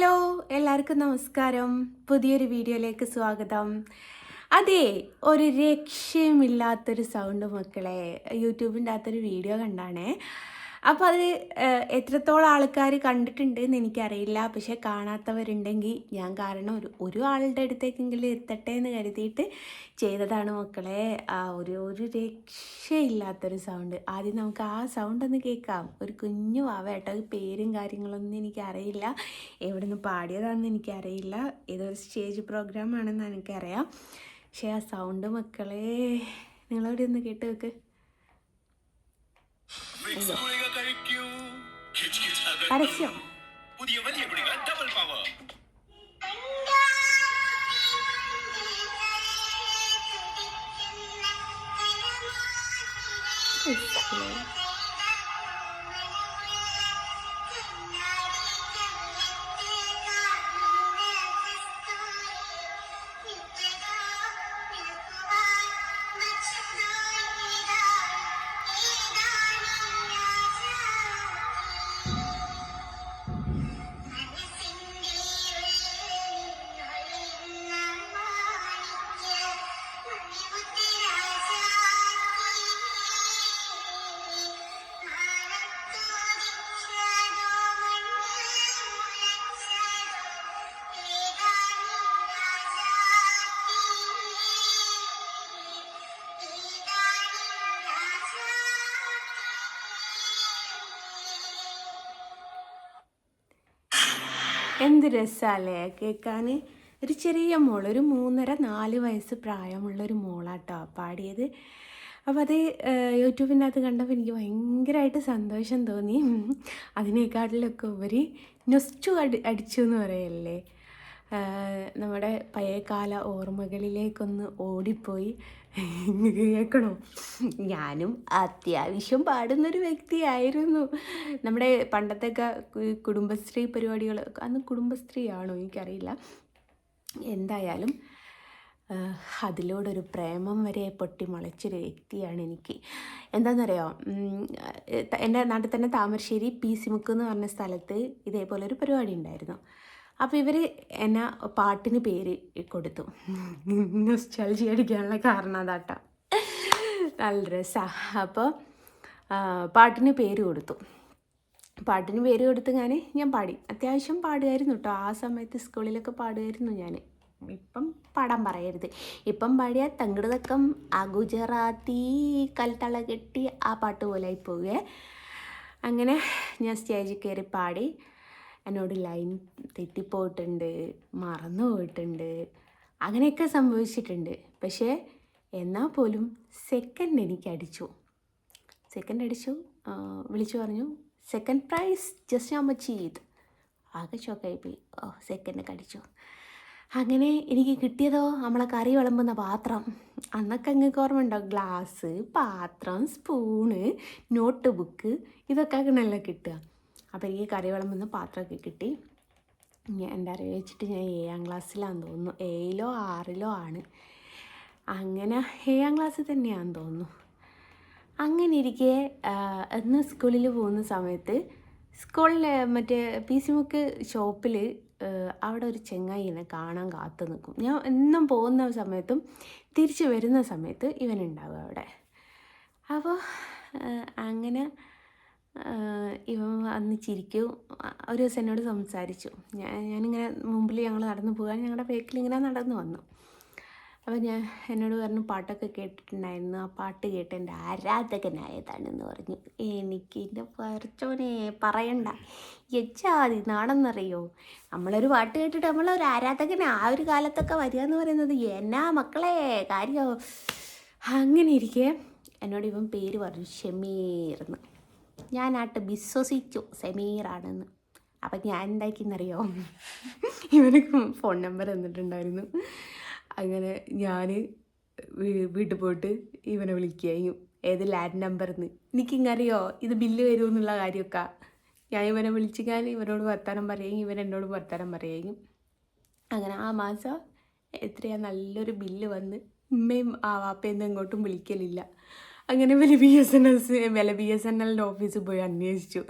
Hello എല്ലാവർക്കും നമസ്കാരം. പുതിയൊരു വീഡിയോയിലേക്ക് സ്വാഗതം. അതെ ഒരു രക്ഷയുമില്ലാത്തൊരു സൗണ്ട് മക്കളെ യൂട്യൂബിന്റെ അകത്തൊരു വീഡിയോ കണ്ടാണേ. അപ്പോൾ അത് എത്രത്തോളം ആൾക്കാർ കണ്ടിട്ടുണ്ട് എന്ന് എനിക്കറിയില്ല. പക്ഷെ കാണാത്തവരുണ്ടെങ്കിൽ ഞാൻ കാരണം ഒരു ഒരു ആളുടെ അടുത്തേക്കെങ്കിലും എത്തട്ടെ എന്ന് കരുതിയിട്ട് ചെയ്തതാണ് മക്കളെ. ആ ഒരു ഒരു രക്ഷയില്ലാത്തൊരു സൗണ്ട് ആദ്യം നമുക്ക് ആ സൗണ്ട് ഒന്ന് കേൾക്കാം. ഒരു കുഞ്ഞു വാവേട്ടോ അത് പേരും കാര്യങ്ങളൊന്നും എനിക്കറിയില്ല. എവിടെ നിന്ന് പാടിയതാണെന്ന് എനിക്കറിയില്ല ഏതൊരു സ്റ്റേജ് പ്രോഗ്രാം ആണെന്ന് എനിക്കറിയാം. പക്ഷേ ആ സൗണ്ട് മക്കളെ നിങ്ങളവിടെ ഒന്ന് കേട്ട് വെക്ക്. பரஸ்யம் എന്ത് രസമല്ലേ കേൾക്കാൻ ഒരു ചെറിയ മോൾ ഒരു മൂന്നര നാല് വയസ്സ് പ്രായമുള്ള ഒരു മോളാട്ടോ പാടിയത്. അപ്പോൾ അത് യൂട്യൂബിനകത്ത് കണ്ടപ്പോൾ എനിക്ക് ഭയങ്കരമായിട്ട് സന്തോഷം തോന്നി. അതിനേക്കാട്ടിലൊക്കെ ഉപരി നൊസ്റ്റു അടി അടിച്ചു എന്ന് പറയല്ലേ? നമ്മുടെ പഴയകാല ഓർമ്മകളിലേക്കൊന്ന് ഓടിപ്പോയി. കേൾക്കണോ? ഞാനും അത്യാവശ്യം പാടുന്നൊരു വ്യക്തിയായിരുന്നു. നമ്മുടെ പണ്ടത്തെ കുടുംബശ്രീ പരിപാടികൾ അന്ന് കുടുംബശ്രീ ആണോ എനിക്കറിയില്ല. എന്തായാലും അതിലോടൊരു പ്രേമം വരെ പൊട്ടി മുളച്ചൊരു വ്യക്തിയാണ് എനിക്ക്. എന്താണെന്നറിയോ എന്റെ നാട്ടിൽ തന്നെ താമരശ്ശേരി പി സിമുക്ക് എന്ന് പറഞ്ഞ സ്ഥലത്ത് ഇതേപോലെ ഒരു പരിപാടി ഉണ്ടായിരുന്നു. അപ്പോൾ ഇവർ എന്നെ പാട്ടിന് പേര് കൊടുത്തു. നൊസ്റ്റാൾജി അടിക്കാനുള്ള കാരണം അതാട്ട. നല്ല രസാ. അപ്പോൾ പാട്ടിന് പേര് കൊടുത്തു. പാട്ടിന് പേര് കൊടുത്ത് ഞാൻ ഞാൻ പാടി. അത്യാവശ്യം പാടുമായിരുന്നു കേട്ടോ ആ സമയത്ത് സ്കൂളിലൊക്കെ പാടുമായിരുന്നു ഞാൻ ഇപ്പം പാടാൻ പറയരുത്. ഇപ്പം പാടിയ തങ്കടതക്കം ആ ഗുജറാത്തി കൽത്തള കെട്ടി ആ പാട്ട് പോലെ ആയി അങ്ങനെ ഞാൻ സ്റ്റേജിൽ കയറി പാടി. എന്നോട് ലൈൻ തെറ്റിപ്പോയിട്ടുണ്ട് മറന്നു പോയിട്ടുണ്ട് അങ്ങനെയൊക്കെ സംഭവിച്ചിട്ടുണ്ട്. പക്ഷേ എന്നാൽ പോലും സെക്കൻഡ് എനിക്ക് അടിച്ചു. സെക്കൻഡ് അടിച്ചു വിളിച്ചു പറഞ്ഞു സെക്കൻഡ് പ്രൈസ് ജസ്റ്റ് അമ്മച്ചീത് ആകെ ഷോക്കായി പോയി ഓ സെക്കൻഡ് കടിച്ചു അങ്ങനെ എനിക്ക് കിട്ടിയതോ? നമ്മളെ കറി വിളമ്പുന്ന പാത്രം. അന്നൊക്കെ അങ്ങക്ക് ഓർമ്മ ഉണ്ടോ? ഗ്ലാസ് പാത്രം സ്പൂണ് നോട്ട് ബുക്ക് ഇതൊക്കെ നല്ല കിട്ടുക. അപ്പോൾ എനിക്ക് കറി വിളമ്പുന്ന പാത്രമൊക്കെ കിട്ടി. എന്റെ അറിവ് വെച്ചിട്ട് ഞാൻ ഏഴാം ക്ലാസ്സിലാണെന്ന് തോന്നുന്നു. ഏഴിലോ ആറിലോ ആണ്. അങ്ങനെ ഏഴാം ക്ലാസ്സിൽ തന്നെയാണെന്ന് തോന്നുന്നു. അങ്ങനെ ഇരിക്കെ അന്ന് സ്കൂളിൽ പോകുന്ന സമയത്ത് സ്കൂളിൽ മറ്റേ പി സി മുക്ക് ഷോപ്പിൽ അവിടെ ഒരു ചെങ്ങായിനെ കാണാൻ കാത്തു നിൽക്കും. ഞാൻ എന്നും പോകുന്ന സമയത്തും തിരിച്ച് വരുന്ന സമയത്ത് ഇവനുണ്ടാവും അവിടെ. അപ്പോൾ അങ്ങനെ ഇവൻ അന്ന് ചിരിക്കും. ഒരു ദിവസം എന്നോട് സംസാരിച്ചു. ഞാൻ ഞാനിങ്ങനെ മുമ്പിൽ ഞങ്ങൾ നടന്നു പോകാൻ ഞങ്ങളുടെ ബേക്കിൽ ഇങ്ങനെ നടന്നു വന്നു. അപ്പോൾ ഞാൻ എന്നോട് പറഞ്ഞു പാട്ടൊക്കെ കേട്ടിട്ടുണ്ടായിരുന്നു. ആ പാട്ട് കേട്ട് എന്റെ ആരാധകനായതാണെന്ന് പറഞ്ഞു. എനിക്ക് എന്റെ പറച്ചോനെ പറയണ്ട. യജാതി നാണെന്നറിയോ നമ്മളൊരു പാട്ട് കേട്ടിട്ട് നമ്മളൊരു ആരാധകൻ ആ ഒരു കാലത്തൊക്കെ വരിക എന്ന് പറയുന്നത് എന്നാ മക്കളെ? കാര്യമോ അങ്ങനെ ഇരിക്കെ എന്നോട് ഇവൻ പേര് പറഞ്ഞു ഷമീർന്ന് ഞാനാട്ട് വിശ്വസിച്ചു സെമീറാണെന്ന്. അപ്പം ഞാൻ എന്താക്കിന്നറിയോ? ഇവന് ഫോൺ നമ്പർ തന്നിട്ടുണ്ടായിരുന്നു. അങ്ങനെ ഞാൻ വീട്ടിൽ പോയിട്ട് ഇവനെ വിളിക്കുകയും ഏത് ലാൻഡ് നമ്പർന്ന് എനിക്കിങ്ങറിയോ ഇത് ബില്ല് വരുമെന്നുള്ള കാര്യമൊക്കെ. ഞാൻ ഇവനെ വിളിച്ച് ഞാൻ ഇവനോട് വർത്താനം പറയുകയും ഇവൻ എന്നോട് വർത്താനം പറയുകയും അങ്ങനെ ആ മാസം എത്രയാ നല്ലൊരു ബില്ല് വന്ന് ഉമ്മയും ആ വാപ്പയൊന്നും എങ്ങോട്ടും വിളിക്കലില്ല. അങ്ങനെ വില ബി എസ് എൻ എസ് വില ബി എസ് എൻ എല്ലിന്റെ ഓഫീസിൽ പോയി അന്വേഷിച്ചു.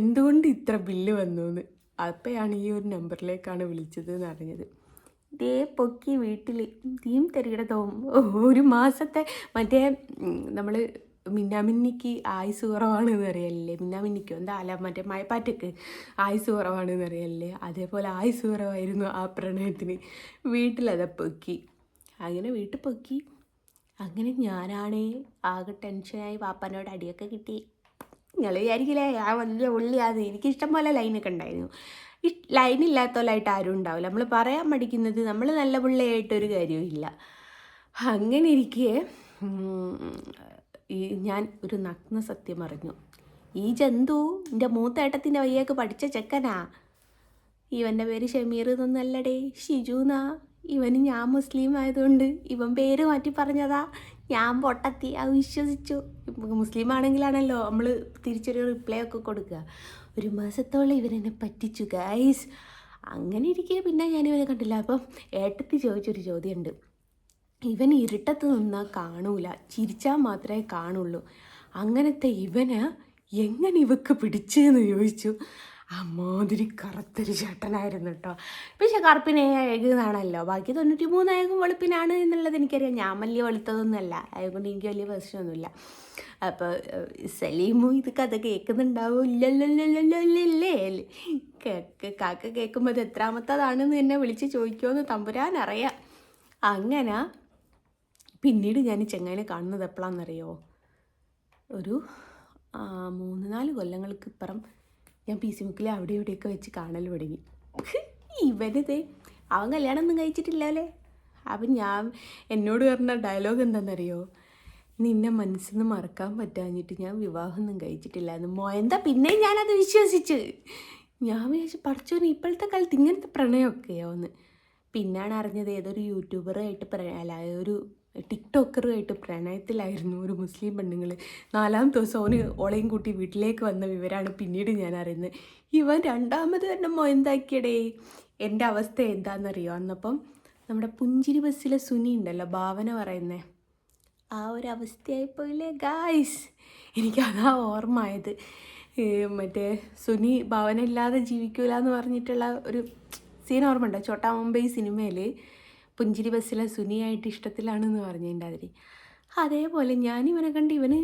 എന്തുകൊണ്ട് ഇത്ര ബില്ല് വന്നു എന്ന് അപ്പോഴാണ് ഈ ഒരു നമ്പറിലേക്കാണ് വിളിച്ചത് എന്ന് അറിഞ്ഞത് ദേ പൊക്കി വീട്ടിൽ തീം തോന്നും ഒരു മാസത്തെ മറ്റേ നമ്മൾ മിന്നാമിന്നിക്ക് ആയുസ് കുറവാണെന്ന് അറിയല്ലേ മിന്നാമിന്നിക്കോ? എന്താ അല്ല മറ്റേ മയപ്പാറ്റക്ക് ആയുസ് കുറവാണെന്ന് അറിയല്ലേ അതേപോലെ ആയുസ് കുറവായിരുന്നു ആ പ്രണയത്തിന്. വീട്ടിലതെ പൊക്കി. അങ്ങനെ വീട്ടിൽ പൊക്കി. അങ്ങനെ ഞാനാണേ ആകെ ടെൻഷനായി പാപ്പനോട് അടിയൊക്കെ കിട്ടി. നിങ്ങൾ വിചാരിക്കില്ലേ ആ വലിയ ഉള്ളിയാത് എനിക്ക് ഇഷ്ടം പോലെ ലൈനൊക്കെ ഉണ്ടായിരുന്നു. ഈ ലൈൻ ഇല്ലാത്തവരായിട്ട് ആരും ഉണ്ടാവില്ല. നമ്മൾ പറയാൻ മടിക്കുന്നത് നമ്മൾ നല്ല പിള്ളയായിട്ടൊരു കാര്യവും അങ്ങനെ ഇരിക്കെ ഈ ഞാൻ ഒരു നഗ്ന സത്യം അറിഞ്ഞു ഈ ജന്തു എന്റെ മൂത്തേട്ടത്തിന്റെ വയ്യൊക്കെ പഠിച്ച ചെക്കനാ. ഇവന്റെ പേര് ഷമീർ എന്നല്ലടേ ഷിജുനാ ഇവന് ഞാൻ മുസ്ലിം ആയതുകൊണ്ട് ഇവൻ പേര് മാറ്റി പറഞ്ഞതാ. ഞാൻ പൊട്ടത്തി. അത് വിശ്വസിച്ചു. മുസ്ലിം ആണെങ്കിലാണല്ലോ നമ്മൾ തിരിച്ചൊരു റിപ്ലൈ ഒക്കെ കൊടുക്കുക. ഒരു മാസത്തോളം ഇവനെന്നെ പറ്റിച്ചു ഗൈസ് അങ്ങനെ ഇരിക്കുക പിന്നെ ഞാൻ ഇവനെ കണ്ടില്ല. അപ്പം ഏട്ടത്തി ചോദിച്ചൊരു ചോദ്യമുണ്ട് ഇവൻ ഇരുട്ടത്ത് നിന്നാൽ കാണൂല. ചിരിച്ചാൽ മാത്രമേ കാണുള്ളൂ. അങ്ങനത്തെ ഇവന് എങ്ങനെ ഇവക്ക് പിടിച്ചെന്ന് ചോദിച്ചു. അമ്മാതിരി കറുത്തൊരു ചേട്ടനായിരുന്നു കേട്ടോ. പക്ഷെ കറുപ്പിനെ ഏകുന്നതാണല്ലോ ബാക്കി തൊണ്ണൂറ്റി മൂന്നായകും വെളുപ്പിനാണ് എന്നുള്ളത് എനിക്കറിയാം. ഞാൻ വലിയ വെളുത്തതൊന്നുമല്ല. അതുകൊണ്ട് എനിക്ക് വലിയ പ്രശ്നമൊന്നുമില്ല. അപ്പോൾ സലീമും ഇത് കഥ കേൾക്കുന്നുണ്ടാവും. ഇല്ലല്ലല്ലല്ലേ കേക്ക് കാക്ക കേൾക്കുമ്പോൾ അത് എത്രാമത്തതാണെന്ന് എന്നെ വിളിച്ച് ചോദിക്കുമെന്ന് തമ്പുരാൻ അറിയാം അങ്ങനെ പിന്നീട് ഞാൻ ചെങ്ങാനെ കാണുന്നത് എപ്പോഴാണെന്നറിയോ? ഒരു മൂന്ന് നാല് കൊല്ലങ്ങൾക്ക് ഇപ്പുറം ഞാൻ പി സി ബുക്കിൽ അവിടെ ഇവിടെയൊക്കെ വെച്ച് കാണൽ തുടങ്ങി. ഇവനിതേ അവൻ കല്യാണം ഒന്നും കഴിച്ചിട്ടില്ലല്ലേ? അപ്പം ഞാൻ എന്നോട് പറഞ്ഞ ഡയലോഗ് എന്താണെന്നറിയോ നിന്നെ മനസ്സിൽ നിന്ന് മറക്കാൻ പറ്റാഞ്ഞിട്ട് ഞാൻ വിവാഹമൊന്നും കഴിച്ചിട്ടില്ല എന്ന് മോയന്താ പിന്നെയും ഞാനത് വിശ്വസിച്ച്? ഞാൻ വിചാരിച്ചു പഠിച്ചോന്ന് ഇപ്പോഴത്തെ കാലത്ത് ഇങ്ങനത്തെ പ്രണയമൊക്കെയോ എന്ന് പിന്നാണ് അറിഞ്ഞത് ഏതൊരു യൂട്യൂബറായിട്ട് പ്രണയ അല്ല ഒരു ടിക്ടോക്കറുമായിട്ട് പ്രണയത്തിലായിരുന്നു ഒരു മുസ്ലിം പെണ്ണുങ്ങൾ നാലാം ദിവസം ഓന് ഓളയും കൂട്ടി വീട്ടിലേക്ക് വന്ന വിവരമാണ് പിന്നീട് ഞാൻ അറിയുന്നത്. ഇവൻ രണ്ടാമത് തന്നെ മൊയന്താക്കിയടേ എന്റെ അവസ്ഥ എന്താണെന്നറിയോ അന്നപ്പം നമ്മുടെ പുഞ്ചിരി ബസ്സിലെ സുനി ഉണ്ടല്ലോ ഭാവന പറയുന്നേ. ആ ഒരു അവസ്ഥയായിപ്പോയില്ലേ ഗായ്സ് എനിക്കതാ ഓർമ്മ ആയത് മറ്റേ സുനി ഭാവന ഇല്ലാതെ ജീവിക്കൂല എന്ന് പറഞ്ഞിട്ടുള്ള ഒരു സീൻ ഓർമ്മ ഉണ്ടോ ചോട്ടാ മുംബൈ സിനിമയിൽ പുഞ്ചിരി ബസ്സിലെ സുനിയായിട്ട് ഇഷ്ടത്തിലാണെന്ന് പറഞ്ഞതിന്റെ അതിരി അതേപോലെ ഞാൻ ഇവനെ കണ്ട് ഇവന്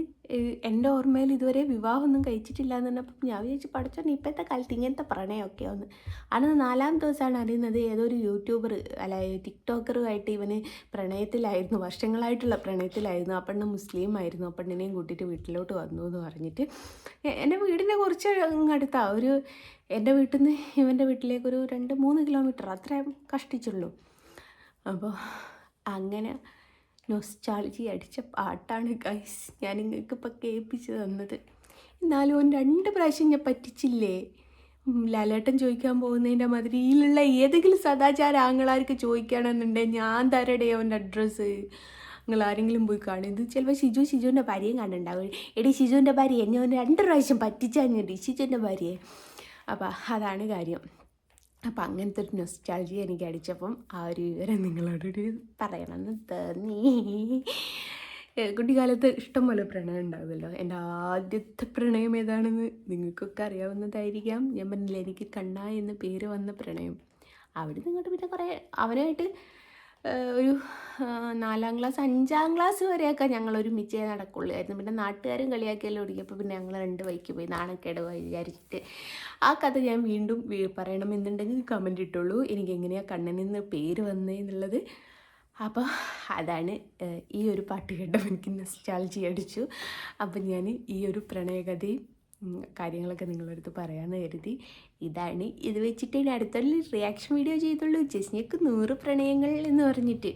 എന്റെ ഓർമ്മയിൽ ഇതുവരെ വിവാഹമൊന്നും കഴിച്ചിട്ടില്ല എന്ന് പറഞ്ഞപ്പോൾ ഞാൻ വിചാരിച്ചു പഠിച്ചോണ്ട് ഇപ്പോഴത്തെ കാലത്ത് ഇങ്ങനത്തെ പ്രണയമൊക്കെ ഒന്ന് അന്ന് നാലാം ദിവസമാണ് അറിയുന്നത് ഏതോ ഒരു യൂട്യൂബർ അല്ല ടിക്ടോക്കറുമായിട്ട് ഇവന് പ്രണയത്തിലായിരുന്നു വർഷങ്ങളായിട്ടുള്ള പ്രണയത്തിലായിരുന്നു. ആ പെണ്ണ് മുസ്ലിം ആയിരുന്നു ആ പെണ്ണിനെയും കൂട്ടിയിട്ട് വീട്ടിലോട്ട് വന്നു എന്ന് പറഞ്ഞിട്ട് എന്റെ വീടിന്റെ കുറച്ച് അങ്ങടുത്താണ് ഒരു എന്റെ വീട്ടിൽ നിന്ന് ഇവന്റെ വീട്ടിലേക്ക് ഒരു രണ്ട് മൂന്ന് കിലോമീറ്റർ അത്രയും കഷ്ടിച്ചുള്ളൂ. അപ്പോൾ അങ്ങനെ നൊസ്റ്റാളജി അടിച്ച പാട്ടാണ് ഗൈസ് ഞാൻ നിങ്ങൾക്ക് ഇപ്പോൾ കേൾപ്പിച്ച് തന്നത്. എന്നാലും ഓൻ രണ്ട് പ്രാവശ്യം ഞാൻ പറ്റിച്ചില്ലേ? ലാലേട്ടൻ ചോദിക്കാൻ പോകുന്നതിന്റെ മാതിരിയിലുള്ള ഏതെങ്കിലും സദാചാര ആങ്ങളാർക്ക് ചോദിക്കുകയാണെന്നുണ്ടെങ്കിൽ ഞാൻ തരടേ അവന്റെ അഡ്രസ്സ് നിങ്ങൾ ആരെങ്കിലും പോയി കാണും. ഇത് ചിലപ്പോൾ ഷിജു ഷിജുവിന്റെ ഭാര്യയും കണ്ടിട്ടുണ്ടാവും. എടി ഷിജുവിന്റെ ഭാര്യ എന്നെ രണ്ട് പ്രാവശ്യം പറ്റിച്ചാഞ്ഞിട്ട് ഷിജുവിന്റെ ഭാര്യയെ. അപ്പം അതാണ് കാര്യം. അപ്പം അങ്ങനത്തെ ഒരു നൊസ്റ്റാൾജി എനിക്ക് അടിച്ചപ്പം ആ ഒരു വിവരം നിങ്ങളോട് പറയണമെന്ന് തോന്നി. കുട്ടിക്കാലത്ത് ഇഷ്ടംപോലെ പ്രണയം ഉണ്ടാവുമല്ലോ. എന്റെ ആദ്യത്തെ പ്രണയം ഏതാണെന്ന് നിങ്ങൾക്കൊക്കെ അറിയാവുന്നതായിരിക്കാം. ഞാൻ പറഞ്ഞില്ല എനിക്ക് കണ്ണ എന്ന പേര് വന്ന പ്രണയം. അവിടെ നിങ്ങോട്ട് പിന്നെ കുറേ അവനായിട്ട് ഒരു നാലാം ക്ലാസ് അഞ്ചാം ക്ലാസ് വരെയൊക്കെ ഞങ്ങൾ ഒരുമിച്ചേ നടക്കുള്ളായിരുന്നു. പിന്നെ നാട്ടുകാരും കളിയാക്കിയെല്ലാം ഒടുങ്ങിയപ്പോൾ പിന്നെ ഞങ്ങൾ രണ്ട് വഴിക്ക് പോയി നാണക്കേട് വിചാരിച്ചിട്ട് ആ കഥ ഞാൻ വീണ്ടും പറയണം പറയണമെന്നുണ്ടെങ്കിൽ കമന്റ് ഇട്ടുള്ളൂ എനിക്ക് എങ്ങനെയാണ് കണ്ണിൽ നിന്ന് പേര് വന്നതെന്നുള്ളത് അപ്പോൾ അതാണ് ഈ ഒരു പാട്ട് കേട്ടപ്പോൾ എനിക്ക് നൊസ്റ്റാൾജി അടിച്ചു. അപ്പം ഞാൻ ഈ ഒരു പ്രണയകഥയും കാര്യങ്ങളൊക്കെ നിങ്ങളടുത്ത് പറയാമെന്ന് കരുതി. ഇതാണ്. ഇത് വെച്ചിട്ട് ഇനി അടുത്തൊരു റിയാക്ഷൻ വീഡിയോ ചെയ്തുള്ളൂ. ജസ്നിക്ക് നൂറ് പ്രണയങ്ങൾ എന്ന് പറഞ്ഞിട്ട്.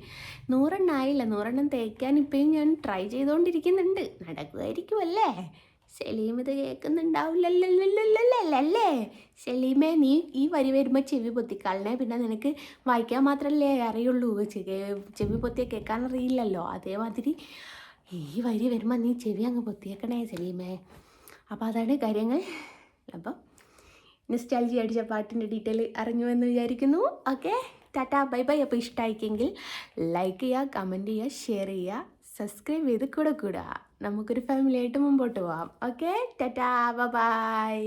നൂറെണ്ണം ആയില്ല. നൂറെണ്ണം തേക്കാൻ ഇപ്പോഴും ഞാൻ ട്രൈ ചെയ്തുകൊണ്ടിരിക്കുന്നുണ്ട് നടക്കുമായിരിക്കും അല്ലേ? സലീം ഇത് കേൾക്കുന്നുണ്ടാവില്ലല്ലേ സലീമേ നീ ഈ വരി വരുമ്പോൾ ചെവി പൊത്തിക്കാളിനെ പിന്നെ നിനക്ക് വായിക്കാൻ മാത്രമല്ലേ അറിയുള്ളൂ. ചെവി പൊത്തിയ കേൾക്കാൻ അറിയില്ലല്ലോ. അതേമാതിരി ഈ വരി വരുമ്പോൾ നീ ചെവി അങ്ങ് പൊത്തിയേക്കണേ സലീമേ. അപ്പോൾ അതാണ് കാര്യങ്ങൾ. അപ്പം നിസ്റ്റാലജി അടിച്ച പാട്ടിന്റെ ഡീറ്റെയിൽ അറിഞ്ഞു എന്ന് വിചാരിക്കുന്നു. ഓക്കെ ടാറ്റാ ബൈ ബൈ അപ്പോൾ ഇഷ്ടമായിക്കെങ്കിൽ ലൈക്ക് ചെയ്യുക കമന്റ് ചെയ്യുക ഷെയർ ചെയ്യുക സബ്സ്ക്രൈബ് ചെയ്ത് കൂടെ കൂടുക. നമുക്കൊരു ഫാമിലി ആയിട്ട് മുമ്പോട്ട് പോവാം. Okay tata bye